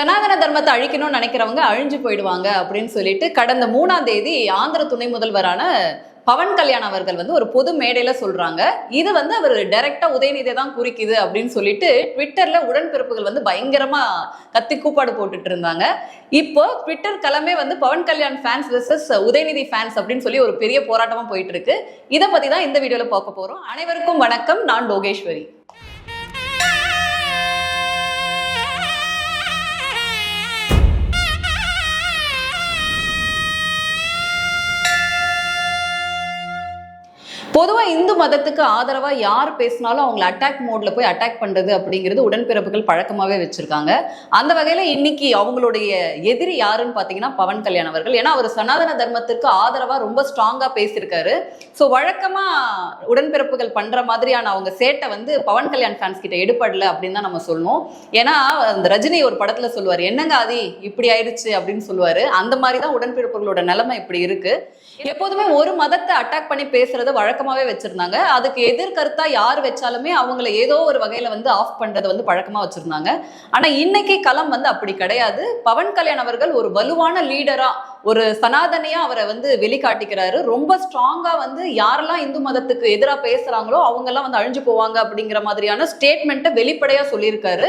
சனாதன தர்மத்தை அழிக்கணும்னு நினைக்கிறவங்க அழிஞ்சு போயிடுவாங்க அப்படின்னு சொல்லிட்டு கடந்த மூணாம் தேதி ஆந்திர துணை முதல்வரான பவன் கல்யாண் அவர்கள் வந்து ஒரு பொது மேடையில சொல்றாங்க. இது வந்து அவர் டைரக்டா உதயநிதியை தான் குறிக்குது அப்படின்னு சொல்லிட்டு ட்விட்டர்ல உடன்பிறப்புகள் வந்து பயங்கரமா கத்தி கூப்பாடு போட்டுட்டு இருந்தாங்க. இப்போ ட்விட்டர் களமே வந்து Pawan Kalyan fans versus Udhayanidhi fans அப்படின்னு சொல்லி ஒரு பெரிய போராட்டமா போயிட்டு இருக்கு. இதை பத்தி தான் இந்த வீடியோல பார்க்க போறோம். அனைவருக்கும் வணக்கம். நான் டோகேஸ்வரி பொதுவா இந்து மதத்துக்கு ஆதரவா யார் பேசினாலும் அவங்கள அட்டாக் மோட்ல போய் அட்டாக் பண்றது அப்படிங்கிறது உடன்பிறப்புகள் பழக்கமாவே வச்சிருக்காங்க. அந்த வகையில இன்னைக்கு அவங்களுடைய எதிரி யாருன்னு பாத்தீங்கன்னா பவன் கல்யாண் அவர்கள். ஏன்னா அவர் சனாதன தர்மத்திற்கு ஆதரவா ரொம்ப ஸ்ட்ராங்கா பேசியிருக்காரு. ஸோ வழக்கமா உடன்பிறப்புகள் பண்ற மாதிரியான அவங்க சேட்டை வந்து பவன் கல்யாண் ஃபேன்ஸ் கிட்ட எடுப்படல அப்படின்னு தான் நம்ம சொல்லணும் ஏன்னா அந்த ரஜினி ஒரு படத்துல சொல்லுவார் என்னங்க ஆதி இப்படி ஆயிடுச்சு அப்படின்னு சொல்லுவாரு. அந்த மாதிரி தான் உடன்பிறப்புகளோட நிலைமை இப்படி இருக்கு. எப்போதுமே ஒரு மதத்தை அட்டாக் பண்ணி பேசுறது வழக்கமாக பழக்கமாவே வச்சிருந்தாங்க. அதுக்கு எதிர்கருத்தா யார் வச்சாலுமே அவங்கள ஏதோ ஒரு வகையில வந்து ஆஃப் பண்றதை வந்து பழக்கமா வச்சிருந்தாங்க. ஆனா இன்னைக்கு களம் வந்து அப்படி கிடையாது. பவன் கல்யாண் அவர்கள் ஒரு வலுவான லீடரா ஒரு சனாதனையா அவரை வந்து வெளிக்காட்டிக்கிறாரு. ரொம்ப ஸ்ட்ராங்கா வந்து யாரெல்லாம் இந்து மதத்துக்கு எதிராக பேசுறாங்களோ அவங்க எல்லாம் வந்து அழிஞ்சு போவாங்க அப்படிங்கிற மாதிரியான ஸ்டேட்மெண்ட்டை வெளிப்படையா சொல்லியிருக்காரு.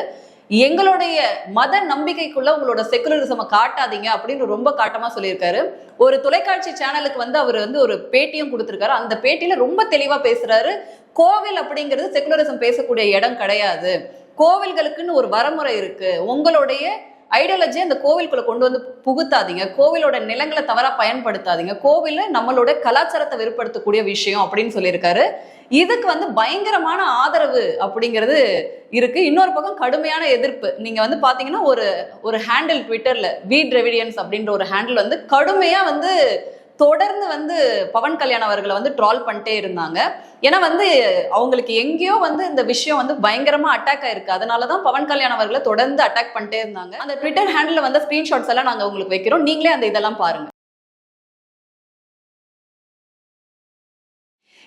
எங்களுடைய மத நம்பிக்கைக்குள்ள உங்களோட செக்குலரிசமை காட்டாதீங்க அப்படின்னு ரொம்ப காட்டமா சொல்லியிருக்காரு. ஒரு தொலைக்காட்சி சேனலுக்கு வந்து அவர் வந்து ஒரு பேட்டியும் கொடுத்திருக்காரு. அந்த பேட்டியில ரொம்ப தெளிவா பேசுறாரு. கோவில் அப்படிங்கிறது செக்குலரிசம் பேசக்கூடிய இடம் கிடையாது. கோவில்களுக்குன்னு ஒரு வரமுறை இருக்கு. உங்களுடைய ஐடியாலஜி அந்த கோவிலுக்குள்ள கொண்டு வந்து புகுத்தாதீங்க. கோவிலோட நிலங்களை தவறா பயன்படுத்தாதீங்க. கோவில் நம்மளோட கலாச்சாரத்தை வெறுப்படுத்தக்கூடிய விஷயம் அப்படின்னு சொல்லியிருக்காரு. இதுக்கு வந்து பயங்கரமான ஆதரவு அப்படிங்கிறது இருக்கு. இன்னொரு பக்கம் கடுமையான எதிர்ப்பு. நீங்க வந்து பாத்தீங்கன்னா ஒரு ஒரு ஹேண்டில் ட்விட்டர்ல வி ரெவிடியன்ஸ் அப்படின்ற ஒரு ஹேண்டில் வந்து கடுமையா வந்து தொடர்ந்து வந்து பவன் கல்யாண் அவர்களை வந்து ட்ரால் பண்ணிட்டே இருந்தாங்க. ஏன்னா வந்து அவங்களுக்கு எங்கேயோ வந்து இந்த விஷயம் வந்து பயங்கரமா அட்டாக் ஆயிருக்கு. அதனால தான் பவன் கல்யாண் அவர்களை தொடர்ந்து அட்டாக் பண்ணிட்டே இருந்தாங்க. அந்த ட்விட்டர் ஹேண்டில் வந்து ஸ்கிரீன்ஷாட்ஸ் எல்லாம் நாங்க உங்களுக்கு வைக்கிறோம். நீங்களே அந்த இதெல்லாம் பாருங்க.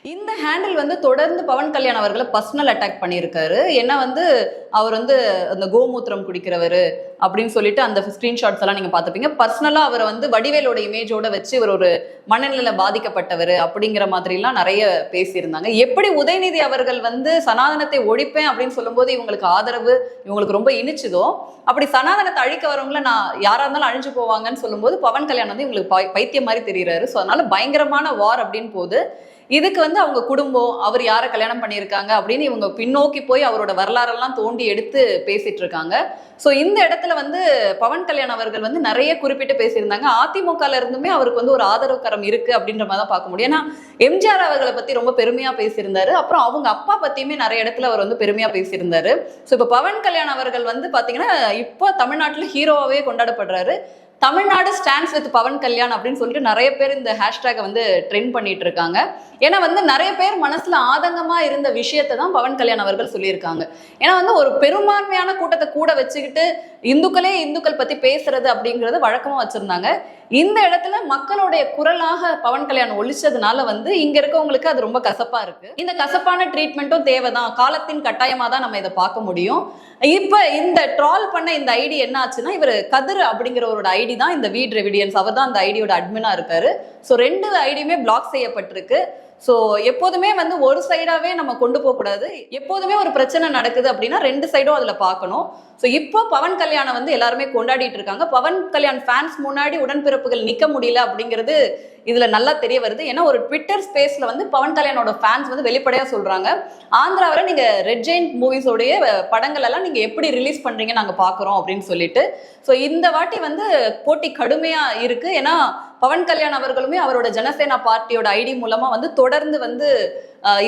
இந்த ஹேண்டில் வந்து தொடர்ந்து பவன் கல்யாண் அவர்களை பர்சனல் அட்டாக் பண்ணியிருக்காரு. ஏன்னா வந்து அவர் வந்து அந்த கோமூத்திரம் குடிக்கிறவர் அப்படின்னு சொல்லிட்டு அந்த ஸ்கிரீன்ஷாட்ஸ் எல்லாம் நீங்க பார்த்துப்பீங்க பர்சனலாக அவரை வந்து வடிவேலோட இமேஜோட வச்சு இவர் ஒரு மனநிலையில பாதிக்கப்பட்டவர் அப்படிங்கிற மாதிரிலாம் நிறைய பேசியிருந்தாங்க. எப்படி உதயநிதி அவர்கள் வந்து சனாதனத்தை ஒழிப்பேன் அப்படின்னு சொல்லும்போது இவங்களுக்கு ஆதரவு இவங்களுக்கு ரொம்ப இனிச்சுதோ அப்படி சனாதனத்தை அழிக்க வரவங்கள நான் யாரா இருந்தாலும் அழிஞ்சு போவாங்கன்னு சொல்லும்போது பவன் கல்யாண் வந்து இவங்களுக்கு பை- பைத்தியம் மாதிரி தெரியுறாரு. ஸோ அதனால பயங்கரமான வார் அப்படின்னு போது இதுக்கு வந்து அவங்க குடும்பம் அவர் யாரை கல்யாணம் பண்ணியிருக்காங்க அப்படின்னு இவங்க பின்னோக்கி போய் அவரோட வரலாறெல்லாம் தோண்டி எடுத்து பேசிட்டு இருக்காங்க. ஸோ இந்த இடத்துல வந்து பவன் கல்யாண் அவர்கள் வந்து நிறைய குறிப்பிட்டு பேசியிருந்தாங்க. அதிமுகல இருந்துமே அவருக்கு வந்து ஒரு ஆதரவு கரம் இருக்கு அப்படின்ற மாதிரி தான் பார்க்க முடியும். ஏன்னா எம்ஜிஆர் அவர்களை பத்தி ரொம்ப பெருமையா பேசியிருந்தாரு. அப்புறம் அவங்க அப்பா பத்தியுமே நிறைய இடத்துல அவர் வந்து பெருமையா பேசியிருந்தாரு. ஸோ இப்போ பவன் கல்யாண் அவர்கள் வந்து பாத்தீங்கன்னா இப்போ தமிழ்நாட்டில் ஹீரோவாகவே கொண்டாடப்படுறாரு. தமிழ்நாடு ஸ்டாண்ட்ஸ் வித் பவன் கல்யாண் அப்படின்னு சொல்லிட்டு நிறைய பேர் இந்த ஹேஷ்டேகை வந்து ட்ரெண்ட் பண்ணிட்டு இருக்காங்க ஏன்னா வந்து நிறைய பேர் மனசுல ஆதங்கமா இருந்த விஷயத்தை தான் பவன் கல்யாண் அவர்கள் சொல்லியிருக்காங்க. ஏன்னா வந்து ஒரு பெரும்பான்மையான கூட்டத்தை கூட வச்சுக்கிட்டு இந்துக்களே இந்துக்கள் பத்தி பேசுறது அப்படிங்கறது வழக்கமா வச்சிருந்தாங்க. இந்த இடத்துல மக்களுடைய குரலாக பவன் கல்யாண் ஒழிச்சதுனால வந்து இங்க இருக்கவங்களுக்கு அது ரொம்ப கசப்பா இருக்கு. இந்த கசப்பான ட்ரீட்மெண்ட்டும் தேவைதான். காலத்தின் கட்டாயமா தான் நம்ம இதை பார்க்க முடியும். இப்ப இந்த ட்ரால் பண்ண இந்த ஐடி என்ன ஆச்சுன்னா இவர் கதிர் அப்படிங்கிறவரோட ஐடி தான் இந்த வீட் ரெவிடியன்ஸ் அவர் தான் அந்த ஐடியோட அட்மினா இருக்காரு. ஸோ ரெண்டு ஐடியுமே பிளாக் செய்யப்பட்டிருக்கு. ஸோ எப்போதுமே வந்து ஒரு சைடாகவே நம்ம கொண்டு போகக்கூடாது. எப்போதுமே ஒரு பிரச்சனை நடக்குது அப்படின்னா ரெண்டு சைடும் அதில் பார்க்கணும். ஸோ இப்போ பவன் கல்யாணம் வந்து எல்லாருமே கொண்டாடிட்டு இருக்காங்க. பவன் கல்யாண் ஃபேன்ஸ் முன்னாடி உடன்பிறப்புகள் நிற்க முடியல அப்படிங்கிறது இதில் நல்லா தெரிய வருது. ஏன்னா ஒரு ட்விட்டர் ஸ்பேஸில் வந்து பவன் கல்யாணோட ஃபேன்ஸ் வந்து வெளிப்படையாக சொல்கிறாங்க ஆந்திராவில் நீங்கள் ரெட் ஜெயின் மூவிஸோடைய படங்கள் எல்லாம் நீங்கள் எப்படி ரிலீஸ் பண்ணுறீங்க நாங்கள் பார்க்குறோம் அப்படின்னு சொல்லிட்டு. ஸோ இந்த வாட்டி வந்து போட்டி கடுமையாக இருக்குது ஏன்னா பவன் கல்யாண் அவர்களுமே அவரோட ஜனசேனா பார்ட்டியோட ஐடி மூலமா வந்து தொடர்ந்து வந்து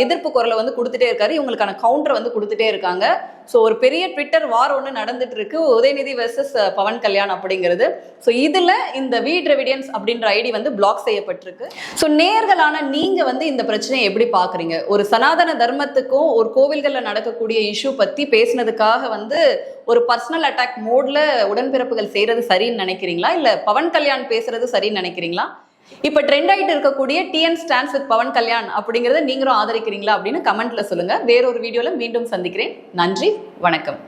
எதிர்ப்பு குரலை வந்து கொடுத்துட்டே இருக்காரு. இவங்களுக்கான கவுண்டர் வந்து கொடுத்துட்டே இருக்காங்க. ஸோ ஒரு பெரிய ட்விட்டர் வார் ஒன்று நடந்துட்டு இருக்கு. உதயநிதி வெர்சஸ் பவன் கல்யாண் அப்படிங்கிறது. ஸோ இதில் இந்த வி ரெவிடியன்ஸ் அப்படின்ற ஐடி வந்து பிளாக் செய்யப்பட்டிருக்கு. ஸோ நேர்களான நீங்கள் வந்து இந்த பிரச்சனையை எப்படி பார்க்குறீங்க? ஒரு சனாதன தர்மத்துக்கும் ஒரு கோவில்களில் நடக்கக்கூடிய இஷ்யூ பற்றி பேசினதுக்காக வந்து ஒரு பர்சனல் அட்டாக் மோட்ல உடன்பிறப்புகள் செய்கிறது சரின்னு நினைக்கிறீங்களா? இல்லை பவன் கல்யாண் பேசுறது சரின்னு நினைக்கிறீங்களா? இப்ப ட்ரெண்ட் ஆகிட்டு இருக்கக்கூடிய TN stands with Pawan Kalyan அப்படிங்கறத நீங்களும் ஆதரிக்கிறீங்களா அப்படின்னு கமெண்ட்ல சொல்லுங்க. வேறொரு வீடியோல மீண்டும் சந்திக்கிறேன். நன்றி வணக்கம்.